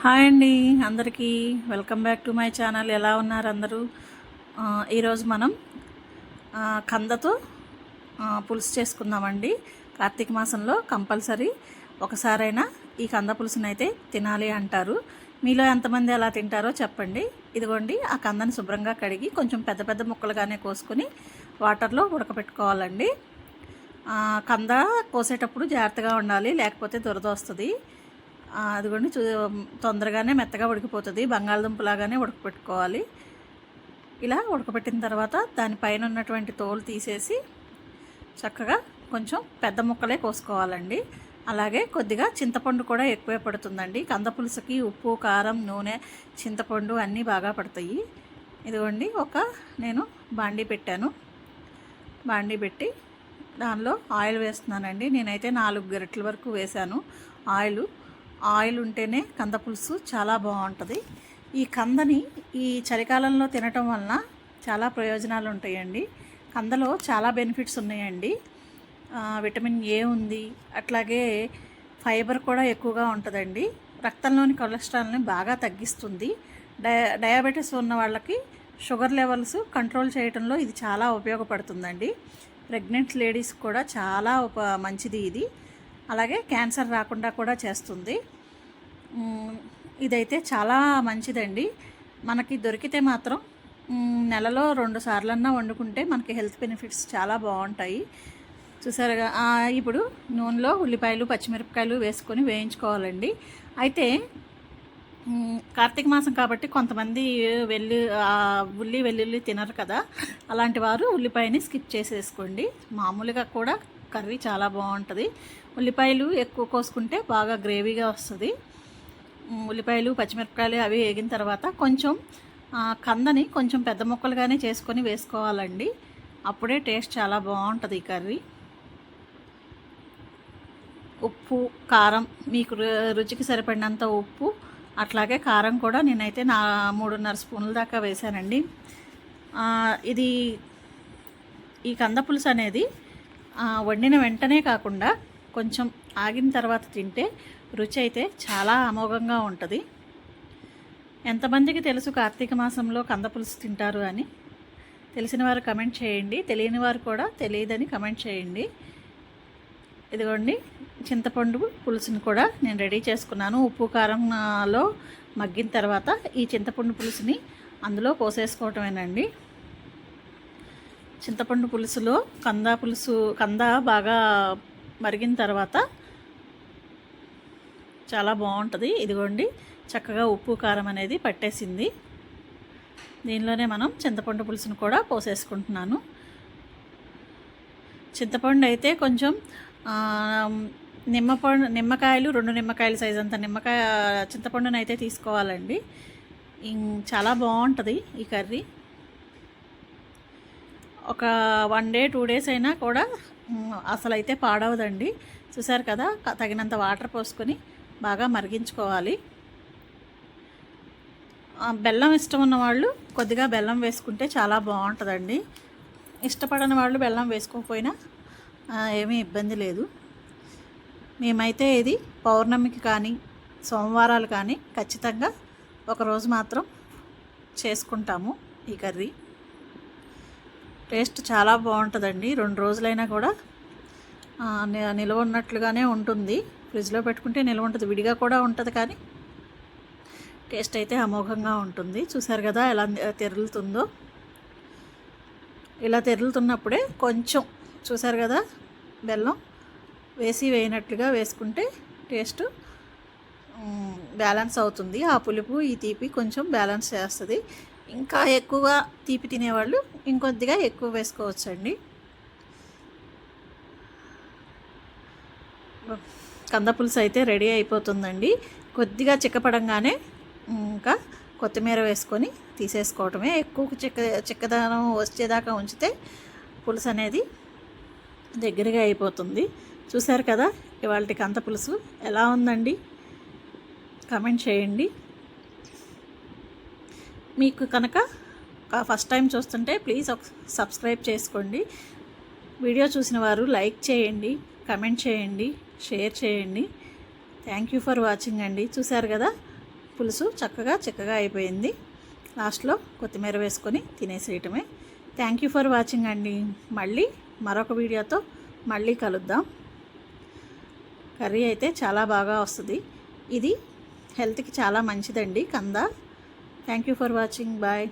Hi అండి అందరికీ welcome back to my channel. ఎలా ఉన్నారు అందరూ? ఈరోజు మనం కందతో పులుసు చేసుకుందామండి. కార్తీక మాసంలో కంపల్సరీ ఒకసారైనా ఈ కంద పులుసుని అయితే తినాలి అంటారు. మీలో ఎంతమంది ఎలా తింటారో చెప్పండి. ఇదిగోండి ఆ కందని శుభ్రంగా కడిగి కొంచెం పెద్ద పెద్ద ముక్కలుగానే కోసుకొని వాటర్లో ఉడకపెట్టుకోవాలండి. కంద కోసేటప్పుడు జాగ్రత్తగా ఉండాలి లేకపోతే దురద వస్తుంది. అదిగోండి చూ తొందరగానే మెత్తగా ఉడికిపోతుంది. బంగాళదుంపలాగానే ఉడకపెట్టుకోవాలి. ఇలా ఉడకపెట్టిన తర్వాత దానిపైన ఉన్నటువంటి తోలు తీసేసి చక్కగా కొంచెం పెద్ద ముక్కలే కోసుకోవాలండి. అలాగే కొద్దిగా చింతపండు కూడా ఎక్కువే పడుతుందండి. కంద పులుసుకి ఉప్పు కారం నూనె చింతపండు అన్నీ బాగా పడతాయి. ఇదిగోండి ఒక నేను బాండీ పెట్టాను. బాండీ పెట్టి దానిలో ఆయిల్ వేస్తున్నానండి. నేనైతే నాలుగు గరిటల వరకు వేశాను. ఆయిల్ ఆయిల్ ఉంటేనే కంద పులుసు చాలా బాగుంటుంది. ఈ కందని ఈ చలికాలంలో తినటం వలన చాలా ప్రయోజనాలు ఉంటాయండి. కందలో చాలా బెనిఫిట్స్ ఉన్నాయండి. విటమిన్ ఏ ఉంది అట్లాగే ఫైబర్ కూడా ఎక్కువగా ఉంటుందండి. రక్తంలోని కొలెస్ట్రాల్ని బాగా తగ్గిస్తుంది. డయ డయాబెటీస్ ఉన్న వాళ్ళకి షుగర్ లెవెల్స్ కంట్రోల్ చేయడంలో ఇది చాలా ఉపయోగపడుతుందండి. ప్రెగ్నెంట్ లేడీస్ కూడా చాలా ఉప మంచిది ఇది. అలాగే క్యాన్సర్ రాకుండా కూడా చేస్తుంది. ఇదైతే చాలా మంచిదండి. మనకి దొరికితే మాత్రం నెలలో రెండు సార్లన్నా వండుకుంటే మనకి హెల్త్ బెనిఫిట్స్ చాలా బాగుంటాయి. చూసారుగా ఇప్పుడు నూనెలో ఉల్లిపాయలు పచ్చిమిరపకాయలు వేసుకొని వేయించుకోవాలండి. అయితే కార్తీక మాసం కాబట్టి కొంతమంది వెల్లు ఉల్లి వెల్లుల్లి తినరు కదా. అలాంటి వారు ఉల్లిపాయని స్కిప్ చేసేసుకోండి. మామూలుగా కూడా కర్రీ చాలా బాగుంటుంది. ఉల్లిపాయలు ఎక్కువ కోసుకుంటే బాగా గ్రేవీగా వస్తుంది. ఉల్లిపాయలు పచ్చిమిరపకాయలు అవి వేగిన తర్వాత కొంచెం కందని కొంచెం పెద్ద ముక్కలుగానే చేసుకొని వేసుకోవాలండి. అప్పుడే టేస్ట్ చాలా బాగుంటుంది ఈ కర్రీ. ఉప్పు కారం మీకు రుచికి సరిపడినంత ఉప్పు అట్లాగే కారం కూడా నేనైతే నా మూడున్నర స్పూన్ల దాకా వేశానండి. ఇది ఈ కంద పులుసు అనేది వండిన వెంటనే కాకుండా కొంచెం ఆగిన తర్వాత తింటే రుచి అయితే చాలా అమోఘంగా ఉంటుంది. ఎంతమందికి తెలుసు కార్తీక మాసంలో కంద పులుసు తింటారు అని? తెలిసిన వారు కమెంట్ చేయండి. తెలియని వారు కూడా తెలియదని కమెంట్ చేయండి. ఇదిగోండి చింతపండు పులుసుని కూడా నేను రెడీ చేసుకున్నాను. ఉప్పు కారంలో మగ్గిన తర్వాత ఈ చింతపండు పులుసుని అందులో పోసేసుకోవటమేనండి. చింతపండు పులుసులో కంద పులుసు కంద బాగా మరిగిన తర్వాత చాలా బాగుంటుంది. ఇదిగోండి చక్కగా ఉప్పు కారం అనేది పట్టేసింది. దీనిలోనే మనం చింతపండు పులుసును కూడా పోసేసుకుంటున్నాను. చింతపండు అయితే కొంచెం నిమ్మపండు నిమ్మకాయలు రెండు నిమ్మకాయల సైజ్ అంత నిమ్మకాయ చింతపండునైతే అయితే తీసుకోవాలండి. చాలా బాగుంటుంది ఈ కర్రీ. ఒక వన్ డే టూ డేస్ అయినా కూడా అసలు అయితే పాడవదండి. చూసారు కదా తగినంత వాటర్ పోసుకొని బాగా మరిగించుకోవాలి. బెల్లం ఇష్టం ఉన్న వాళ్ళు కొద్దిగా బెల్లం వేసుకుంటే చాలా బాగుంటుందండి. ఇష్టపడని వాళ్ళు బెల్లం వేసుకోకపోయినా ఏమీ ఇబ్బంది లేదు. మేమైతే ఇది పౌర్ణమికి కానీ సోమవారాలు కానీ ఖచ్చితంగా ఒకరోజు మాత్రం చేసుకుంటాము ఈ కర్రీ. టేస్ట్ చాలా బాగుంటుందండి. రెండు రోజులైనా కూడా నిలవ ని- నిల్వ ఉన్నట్లుగానే ఉంటుంది. ఫ్రిడ్జ్లో పెట్టుకుంటే నిల్వ ఉంటుంది విడిగా కూడా ఉంటుంది కానీ టేస్ట్ అయితే అమోఘంగా ఉంటుంది. చూసారు కదా ఎలా తెరులుతుందో. ఇలా తెరులుతున్నప్పుడే కొంచెం చూసారు కదా బెల్లం వేసి వేయనట్లుగా వేసుకుంటే టేస్ట్ బ్యాలెన్స్ అవుతుంది. ఆ పులుపు ఈ తీపి కొంచెం బ్యాలెన్స్ చేస్తుంది. ఇంకా ఎక్కువగా తీపి తినేవాళ్ళు ఇంకొద్దిగా ఎక్కువ వేసుకోవచ్చండి. కంద పులుసు అయితే రెడీ అయిపోతుందండి. కొద్దిగా చిక్కపడంగానే ఇంకా కొత్తిమీర వేసుకొని తీసేసుకోవటమే. ఎక్కువ చిక్క చిక్కదనం వచ్చేదాకా ఉంచితే పులుసు అనేది దగ్గరగా అయిపోతుంది. చూశారు కదా ఇవాళ కంద పులుసు ఎలా ఉందండి? కమెంట్ చేయండి. మీకు కనుక ఫస్ట్ టైం చూస్తుంటే ప్లీజ్ ఒక సబ్స్క్రైబ్ చేసుకోండి. వీడియో చూసిన వారు లైక్ చేయండి కమెంట్ చేయండి. షేర్ చేయండి. థ్యాంక్ యూ ఫర్ వాచింగ్ అండి. చూశారు కదా? పులుసు చక్కగా చక్కగా అయిపోయింది. లాస్ట్లో కొత్తిమీర వేసుకొని తినేసేయటమే. థ్యాంక్ యూ ఫర్ వాచింగ్ అండి. మళ్ళీ మరొక వీడియోతో మళ్ళీ కలుద్దాం. కర్రీ అయితే చాలా బాగా వస్తుంది. ఇది హెల్త్కి చాలా మంచిదండి. కంద? Thank you for watching bye